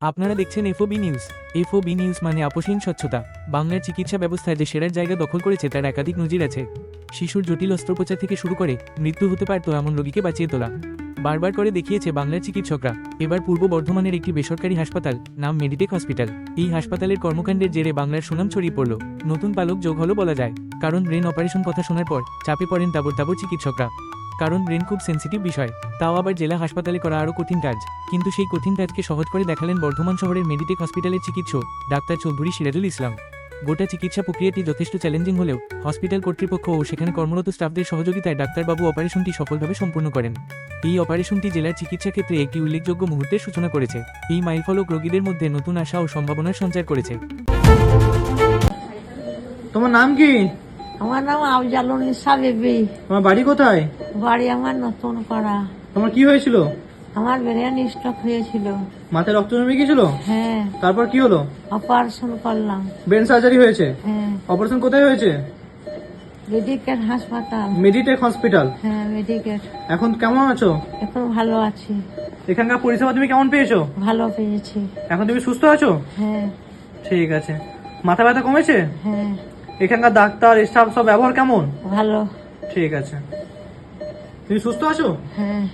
আপনারা দেখছেন FOB news FOB news মানে আপোষহীন স্বচ্ছতা। বাংলার চিকিৎসা ব্যবস্থায় যে সেরার জায়গা দখল করেছে, তার একাধিক নজির আছে। শিশুর জটিল অস্ত্রোপচার থেকে শুরু করে মৃত্যু হতে পারত এমন রোগীকে বাঁচিয়ে তোলা। বারবার করে দেখিয়েছে বাংলার চিকিৎসকরা। এবার পূর্ব বর্ধমানের একটি বেসরকারি হাসপাতাল, নাম মেডিটেক হসপিটাল এই হাসপাতালের কর্মকাণ্ডের জেরে বাংলার সুনাম ছড়িয়ে পড়ল। নতুন পালক যোগ হলো বলা যায়। কারণ ব্রেন অপারেশন কথা শোনার পর চাপে পড়েন তাবর তাবর চিকিৎসকরা। কারণ ব্রেন খুব সেন্সিটিভ বিষয়। তাও আবার জেলা হাসপাতালে করা আরও কঠিন কাজ। কিন্তু সেই কঠিন কাজকে সহজ করে দেখালেন বর্ধমান শহরের মেডিটেক হসপিটালের চিকিৎসক, ডাক্তার চৌধুরী সিরাজুল ইসলাম। গোটা চিকিৎসা প্রক্রিয়াটি যথেষ্ট চ্যালেঞ্জিং হলেও হসপিটাল কর্তৃপক্ষ ও সেখানে কর্মরত স্টাফদের সহযোগিতায় ডাক্তারবাবু অপারেশনটি সফলভাবে সম্পূর্ণ করেন। এই অপারেশনটি জেলার চিকিৎসা ক্ষেত্রে একটি উল্লেখযোগ্য মুহূর্তের সূচনা করেছে। এই মাইলফলক রোগীদের মধ্যে নতুন আশা ও সম্ভাবনার সঞ্চার করেছে। তোমার নাম কি? আমার নাম আফজালুল ইসা বেবি তোমার বাড়ি কোথায়? বাড়ি আমার নতুন পাড়া। তোমার কি হয়েছিল? আমার ব্রেন স্ট্রোক হয়েছিল। মাথায় রক্ত জমে গিয়েছিল? হ্যাঁ। তারপর কি হলো? অপারেশন করলাম। ব্রেন সার্জারি হয়েছে? হ্যাঁ। অপারেশন কোথায় হয়েছে? মেডিকেল হাসপাতাল মেডিটেক হসপিটাল হ্যাঁ মেডিকেল এখন কেমন আছো? এখন ভালো আছি। এখানকার পরিষেবা তুমি কেমন পেয়েছ? ভালো পেয়েছি। এখন তুমি সুস্থ আছো? হ্যাঁ। ঠিক আছে। মাথা ব্যথা কমেছে? হ্যাঁ। এখানকার ডাক্তার স্টাফ সব ব্যবহার কেমন? ভালো। ঠিক আছে। তুমি সুস্থ আছো? হ্যাঁ।